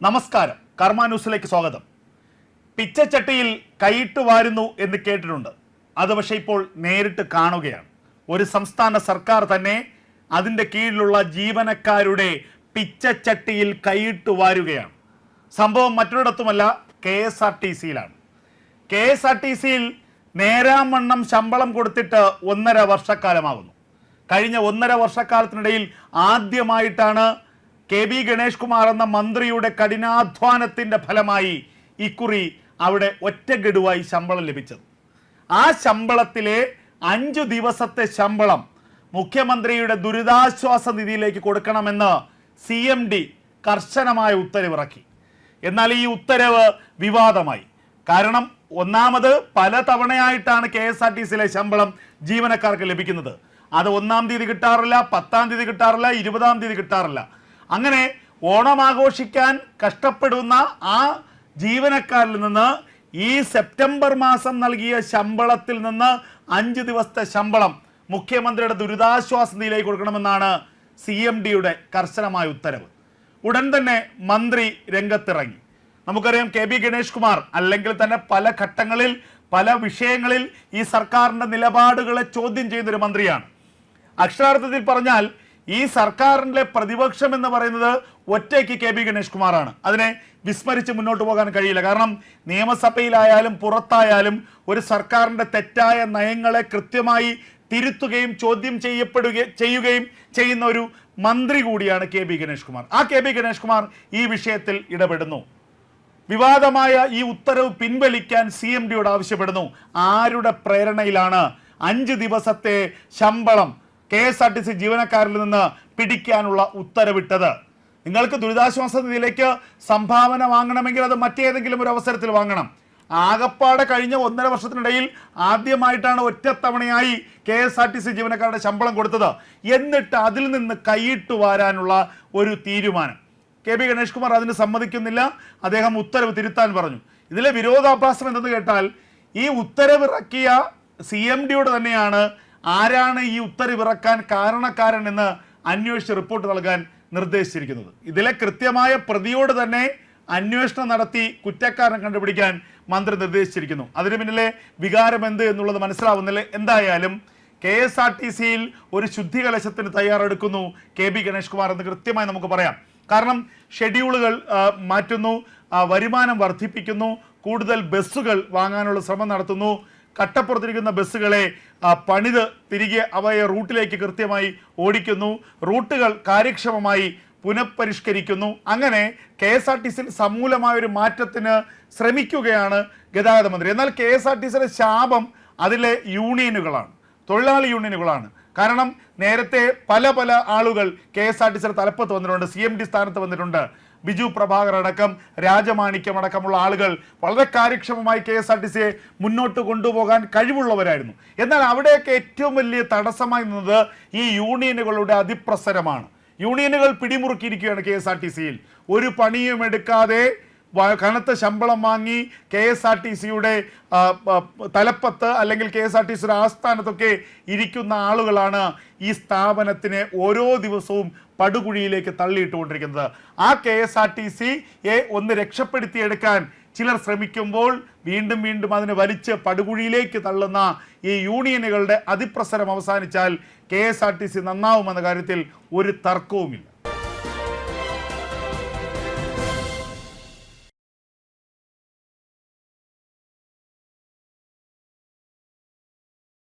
നമസ്കാരം. കർമ്മ ന്യൂസിലേക്ക് സ്വാഗതം. പിച്ചച്ചട്ടിയിൽ കൈയിട്ട് വാരുന്നു എന്ന് കേട്ടിട്ടുണ്ട്. അത് പക്ഷേ ഇപ്പോൾ നേരിട്ട് കാണുകയാണ്. ഒരു സംസ്ഥാന സർക്കാർ തന്നെ അതിന്റെ കീഴിലുള്ള ജീവനക്കാരുടെ പിച്ചച്ചട്ടിയിൽ കൈയിട്ട് വാരുകയാണ്. സംഭവം മറ്റൊരിടത്തുമല്ല കെ എസ് ആർ ടി സിയിലാണ്. കെ എസ് ആർ ടി സിയിൽ നേരാമണ്ണം ശമ്പളം കൊടുത്തിട്ട് ഒന്നര വർഷക്കാലമാകുന്നു. കഴിഞ്ഞ ഒന്നര വർഷക്കാലത്തിനിടയിൽ ആദ്യമായിട്ടാണ് കെ ബി ഗണേഷ് കുമാർ എന്ന മന്ത്രിയുടെ കഠിനാധ്വാനത്തിന്റെ ഫലമായി ഇക്കുറി അവിടെ ഒറ്റ ഗഡുവായി ശമ്പളം ലഭിച്ചത്. ആ ശമ്പളത്തിലെ അഞ്ചു ദിവസത്തെ ശമ്പളം മുഖ്യമന്ത്രിയുടെ ദുരിതാശ്വാസ നിധിയിലേക്ക് കൊടുക്കണമെന്ന് സി എം ഡി കർശനമായ ഉത്തരവിറക്കി. എന്നാൽ ഈ ഉത്തരവ് വിവാദമായി. കാരണം ഒന്നാമത് പല തവണയായിട്ടാണ് കെ എസ് ആർ ടി സിയിലെ ശമ്പളം ജീവനക്കാർക്ക് ലഭിക്കുന്നത്. അത് ഒന്നാം തീയതി കിട്ടാറില്ല പത്താം തീയതി കിട്ടാറില്ല ഇരുപതാം തീയതി കിട്ടാറില്ല. അങ്ങനെ ഓണം ആഘോഷിക്കാൻ കഷ്ടപ്പെടുന്ന ആ ജീവനക്കാരിൽ നിന്ന് ഈ സെപ്റ്റംബർ മാസം നൽകിയ ശമ്പളത്തിൽ നിന്ന് അഞ്ച് ദിവസത്തെ ശമ്പളം മുഖ്യമന്ത്രിയുടെ ദുരിതാശ്വാസ നിധിയിലേക്ക് കൊടുക്കണമെന്നാണ് സി എം ഡിയുടെ കർശനമായ ഉത്തരവ്. ഉടൻ തന്നെ മന്ത്രി രംഗത്തിറങ്ങി. നമുക്കറിയാം കെ ബി ഗണേഷ് കുമാർ അല്ലെങ്കിൽ തന്നെ പല ഘട്ടങ്ങളിൽ പല വിഷയങ്ങളിൽ ഈ സർക്കാരിന്റെ നിലപാടുകളെ ചോദ്യം ചെയ്യുന്ന ഒരു മന്ത്രിയാണ്. അക്ഷരാർത്ഥത്തിൽ പറഞ്ഞാൽ ഈ സർക്കാരിന്റെ പ്രതിപക്ഷം എന്ന് പറയുന്നത് ഒറ്റയ്ക്ക് കെ ബി ഗണേഷ് കുമാറാണ്. അതിനെ വിസ്മരിച്ച് മുന്നോട്ട് പോകാൻ കഴിയില്ല. കാരണം നിയമസഭയിലായാലും പുറത്തായാലും ഒരു സർക്കാരിന്റെ തെറ്റായ നയങ്ങളെ കൃത്യമായി തിരുത്തുകയും ചോദ്യം ചെയ്യപ്പെടുക ചെയ്യുകയും ചെയ്യുന്ന ഒരു മന്ത്രി കൂടിയാണ് കെ ബി ഗണേഷ് കുമാർ. ആ കെ ബി ഗണേഷ് കുമാർ ഈ വിഷയത്തിൽ ഇടപെടുന്നു. വിവാദമായ ഈ ഉത്തരവ് പിൻവലിക്കാൻ സി എം ഡിയോട് ആവശ്യപ്പെടുന്നു. ആരുടെ പ്രേരണയിലാണ് അഞ്ച് ദിവസത്തെ ശമ്പളം K S R T C ജീവനക്കാരിൽ നിന്ന് പിടിക്കാനുള്ള ഉത്തരവിട്ടത്. നിങ്ങൾക്ക് ദുരിതാശ്വാസ നിധിയിലേക്ക് സംഭാവന വാങ്ങണമെങ്കിൽ അത് മറ്റേതെങ്കിലും ഒരു അവസരത്തിൽ വാങ്ങണം. ആകപ്പാടെ കഴിഞ്ഞ ഒന്നര വർഷത്തിനിടയിൽ ആദ്യമായിട്ടാണ് ഒറ്റത്തവണയായി K S R T C ജീവനക്കാരുടെ ശമ്പളം കൊടുത്തത്. എന്നിട്ട് അതിൽ നിന്ന് കൈയിട്ട് വാരാനുള്ള ഒരു തീരുമാനം. കെ പി ഗണേഷ് കുമാർ അതിന് സമ്മതിക്കുന്നില്ല. അദ്ദേഹം ഉത്തരവ് തിരുത്താൻ പറഞ്ഞു. ഇതിലെ വിരോധാഭാസം എന്തെന്ന് കേട്ടാൽ ഈ ഉത്തരവിറക്കിയ സി എം ഡിയോട് തന്നെയാണ് ആരാണ് ഈ ഉത്തരവിറക്കാൻ കാരണക്കാരൻ എന്ന് അന്വേഷിച്ച് റിപ്പോർട്ട് നൽകാൻ നിർദ്ദേശിച്ചിരിക്കുന്നത്. ഇതിലെ കൃത്യമായ പ്രതിയോട് തന്നെ അന്വേഷണം നടത്തി കുറ്റക്കാരനെ കണ്ടുപിടിക്കാൻ മന്ത്രി നിർദ്ദേശിച്ചിരിക്കുന്നു. അതിന് പിന്നിലെ വികാരം എന്ത് എന്നുള്ളത് മനസ്സിലാവുന്നില്ല. എന്തായാലും കെ എസ് ആർ ടി സിയിൽ ഒരു ശുദ്ധി കലശത്തിന് തയ്യാറെടുക്കുന്നു കെ ബി ഗണേഷ് കുമാർ എന്ന് കൃത്യമായി നമുക്ക് പറയാം. കാരണം ഷെഡ്യൂളുകൾ മാറ്റുന്നു വരുമാനം വർദ്ധിപ്പിക്കുന്നു കൂടുതൽ ബസ്സുകൾ വാങ്ങാനുള്ള ശ്രമം നടത്തുന്നു കട്ടപ്പുറത്തിരിക്കുന്ന ബസ്സുകളെ പണിത് തിരികെ അവയെ റൂട്ടിലേക്ക് കൃത്യമായി ഓടിക്കുന്നു. റൂട്ടുകൾ കാര്യക്ഷമമായി പുനഃപരിഷ്കരിക്കുന്നു. അങ്ങനെ കെ എസ് ആർ ടി സിയിൽ സമൂലമായ ഒരു മാറ്റത്തിന് ശ്രമിക്കുകയാണ് ഗതാഗത മന്ത്രി എന്നാൽ കെ എസ് ആർ ടി സിയുടെ ശാപം അതിലെ യൂണിയനുകളാണ് തൊഴിലാളി യൂണിയനുകളാണ്. കാരണം നേരത്തെ പല പല ആളുകൾ കെ എസ് ആർ ടി സിയുടെ തലപ്പത്ത് വന്നിട്ടുണ്ട് സി എം ഡി സ്ഥാനത്ത് വന്നിട്ടുണ്ട്. ബിജു പ്രഭാകർ അടക്കം രാജമാണിക്യം അടക്കമുള്ള ആളുകൾ വളരെ കാര്യക്ഷമമായി കെ എസ് ആർ ടി സിയെ മുന്നോട്ട് കൊണ്ടുപോകാൻ കഴിവുള്ളവരായിരുന്നു. എന്നാൽ അവിടെയൊക്കെ ഏറ്റവും വലിയ തടസ്സമായി നിന്നത് ഈ യൂണിയനുകളുടെ അതിപ്രസരമാണ്. യൂണിയനുകൾ പിടിമുറുക്കിയിരിക്കുകയാണ് കെ എസ് ആർ ടി സിയിൽ. ഒരു പണിയും എടുക്കാതെ കനത്ത ശമ്പളം വാങ്ങി കെ എസ് ആർ ടി സിയുടെ തലപ്പത്ത് അല്ലെങ്കിൽ കെ എസ് ആർ ടി സിയുടെ ആസ്ഥാനത്തൊക്കെ ഇരിക്കുന്ന ആളുകളാണ് ഈ സ്ഥാപനത്തിനെ ഓരോ ദിവസവും പടുകുഴിയിലേക്ക് തള്ളിയിട്ടുകൊണ്ടിരിക്കുന്നത്. ആ കെ എസ് ആർ ടി സിയെ ഒന്ന് രക്ഷപ്പെടുത്തിയെടുക്കാൻ ചിലർ ശ്രമിക്കുമ്പോൾ വീണ്ടും വീണ്ടും അതിനെ വലിച്ച് പടുകുഴിയിലേക്ക് തള്ളുന്ന ഈ യൂണിയനുകളുടെ അതിപ്രസരം അവസാനിച്ചാൽ K S R T C നന്നാവുമെന്ന കാര്യത്തിൽ ഒരു തർക്കവുമില്ല.